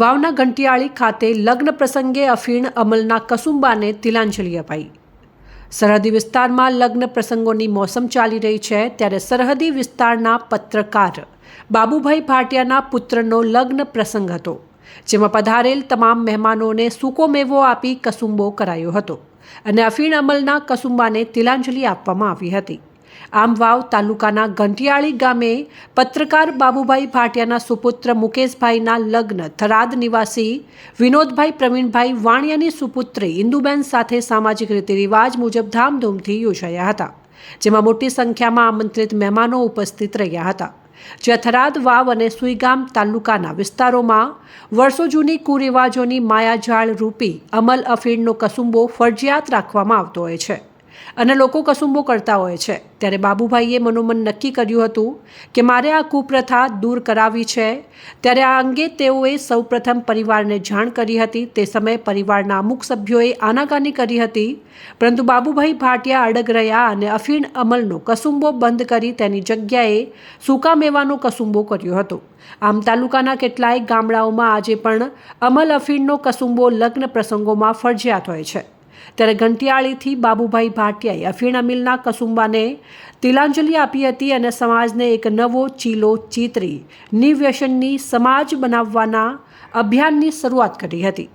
વાવના ઘંટિયાળી ખાતે લગ્ન પ્રસંગે અફીણ અમલના કસુંબાને તિલાંજલિ અપાઈ. સરહદી વિસ્તારમાં લગ્ન પ્રસંગોની મોસમ ચાલી રહી છે ત્યારે સરહદી વિસ્તારના પત્રકાર બાબુભાઈ ભાટિયાના પુત્રનો લગ્ન પ્રસંગ હતો, જેમાં પધારેલ તમામ મહેમાનોને સૂકો મેવો આપી કસુંબો કરાયો હતો અને અફીણ અમલના કસુંબાને તિલાંજલિ આપવામાં આવી હતી. આમ વાવ તાલુકાના ઘંટિયાળી ગામે પત્રકાર બાબુભાઈ ભાટિયાના સુપુત્ર મુકેશભાઈના લગ્ન. થરાદ નિવાસી વિનોદભાઈ પ્રવીણભાઈ વાણિયાની સુપુત્રી ઇન્દુબેન સાથે સામાજિક રીતિ રિવાજ મુજબ ધામધૂમથી યોજાયા હતા, જેમાં મોટી સંખ્યામાં આમંત્રિત મહેમાનો ઉપસ્થિત રહ્યા હતા. જ્યાં થરાદ વાવ અને સુઈગામ તાલુકાના વિસ્તારોમાં વર્ષો જૂની કુરિવાજોની માયાજાળ રૂપી અમલ અફીણનો કસુંબો ફરજિયાત રાખવામાં આવતો હોય છે. અને લોકો કસુંબો કરતા હોય છે. ત્યારે બાબુભાઈએ મનોમન નક્કી કર્યું હતું કે મારે આ કુપ્રથા દૂર કરાવી છે. ત્યારે આ અંગે તેઓએ સૌપ્રથમ પરિવારને જાણ કરી હતી. તે સમયે પરિવારના અમુક સભ્યોએ આનાકાની કરી હતી. પરંતુ બાબુભાઈ ભાટિયા અડગ રહ્યા અને અફીણ અમલનો કસુંબો બંધ કરી તેની જગ્યાએ સૂકા મેવાનો કસુંબો કર્યો હતો. આમ તાલુકાના કેટલાય ગામડાઓમાં આજે પણ અમલ અફીણનો કસુંબો લગ્ન પ્રસંગોમાં ફરજિયાત હોય છે. ત્યારે ઘંટિયાળીથી બાબુભાઈ ભાટિયાએ અફીણ મિલના કસુંબાને તિલાંજલિ આપી હતી અને સમાજને એક નવો ચીલો ચીતરી નિવ્યસનની સમાજ બનાવવાના અભિયાનની શરૂઆત કરી હતી.